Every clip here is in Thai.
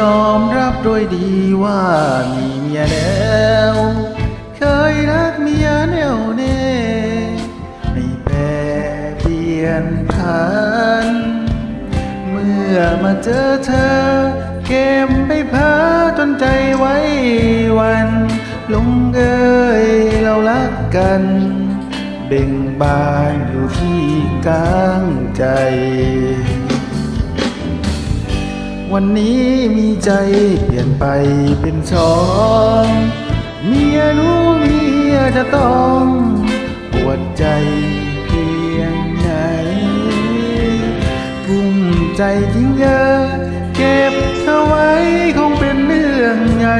ยอมรับโดยดีว่ามีเมียแล้ว เคยรักเมียแน่วแน่ไม่แปรเปลี่ยนผัน เมื่อมาเจอเธอ เกมไปพาจนใจไว้วัน ลงเอยเรารักกัน เบ่งบานอยู่ที่กลางใจ วันนี้มีใจเปลี่ยนไปเป็นสองเมียรู้เมียจะต้องปวดใจเพียงไหนกุ้มใจจริงเยอะเก็บเธอไว้คงเป็นเรื่องใหญ่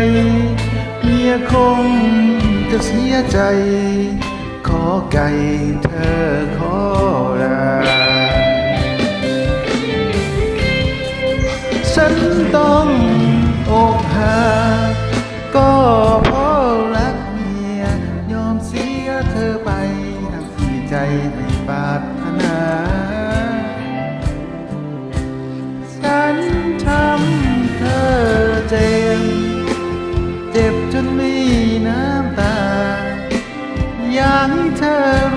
เมียคงจะเสียใจ ขอไก่เธอขอ ฉันต้องอกหักก็เพราะรักเมีย ยอมเสียเธอไปทั้งที่ใจไม่ปรารถนา ฉันทำเธอเจ็บเจ็บจนมีน้ำตาอยากให้เธอ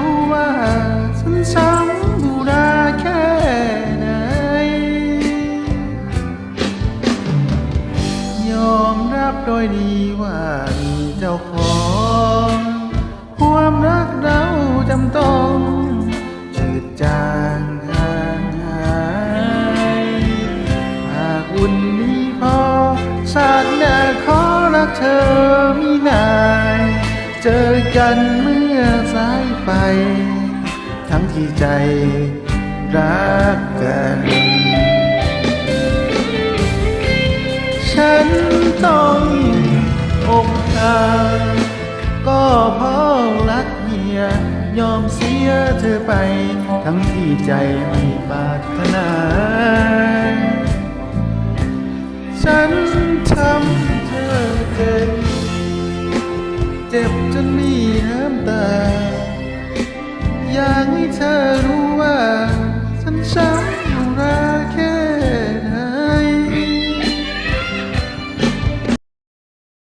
โดยดีว่ามีเจ้าของ ความรักเราจำต้องจืดจางห่างหายหากอุ่นนี้พอชาติหน้าขอรักเธอมีนาย เจอกันเมื่อสายไป ทั้งที่ใจรักกัน ต้องอกหักก็เพราะรักเมีย ยอมเสียเธอไป ทั้งที่ใจไม่ปรารถนา ฉันทำเธอเจ็บ เจ็บจนมีน้ำตา